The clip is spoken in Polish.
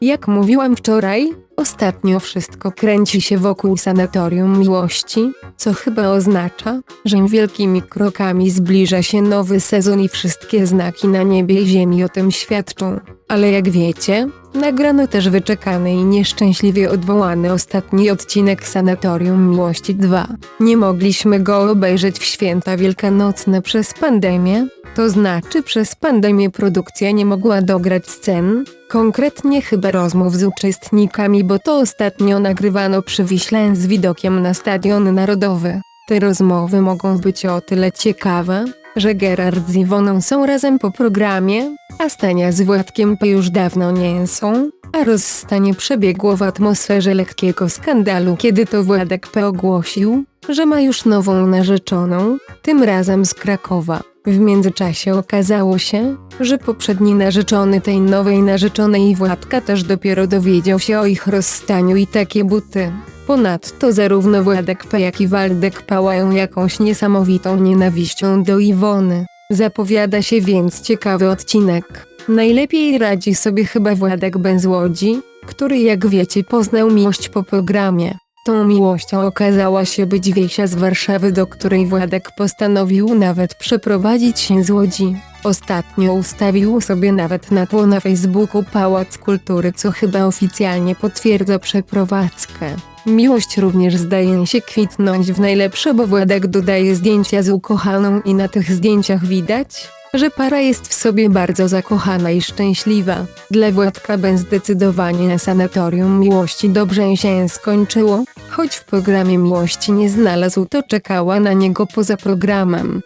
Jak mówiłam wczoraj, ostatnio wszystko kręci się wokół sanatorium miłości, co chyba oznacza, że wielkimi krokami zbliża się nowy sezon i wszystkie znaki na niebie i ziemi o tym świadczą. Ale jak wiecie, nagrano też wyczekany i nieszczęśliwie odwołany ostatni odcinek Sanatorium Miłości 2. Nie mogliśmy go obejrzeć w święta wielkanocne przez pandemię, to znaczy przez pandemię produkcja nie mogła dograć scen, konkretnie chyba rozmów z uczestnikami, bo to ostatnio nagrywano przy Wiśle z widokiem na Stadion Narodowy. Te rozmowy mogą być o tyle ciekawe, że Gerard z Iwoną są razem po programie, a Stania z Władkiem P już dawno nie są, a rozstanie przebiegło w atmosferze lekkiego skandalu, kiedy to Władek P ogłosił, że ma już nową narzeczoną, tym razem z Krakowa. W międzyczasie okazało się, że poprzedni narzeczony tej nowej narzeczonej Władka też dopiero dowiedział się o ich rozstaniu i takie buty. Ponadto zarówno Władek P jak i Waldek pałają jakąś niesamowitą nienawiścią do Iwony. Zapowiada się więc ciekawy odcinek. Najlepiej radzi sobie chyba Władek Bezłodzi, który jak wiecie poznał miłość po programie. Tą miłością okazała się być Wiesia z Warszawy, do której Władek postanowił nawet przeprowadzić się z Łodzi. Ostatnio ustawił sobie nawet na tło na Facebooku Pałac Kultury, co chyba oficjalnie potwierdza przeprowadzkę. Miłość również zdaje się kwitnąć w najlepsze, bo Władek dodaje zdjęcia z ukochaną i na tych zdjęciach widać, że para jest w sobie bardzo zakochana i szczęśliwa. Dla Władka Ben zdecydowanie na sanatorium miłości dobrze się skończyło, choć w programie miłości nie znalazł to czekała na niego poza programem.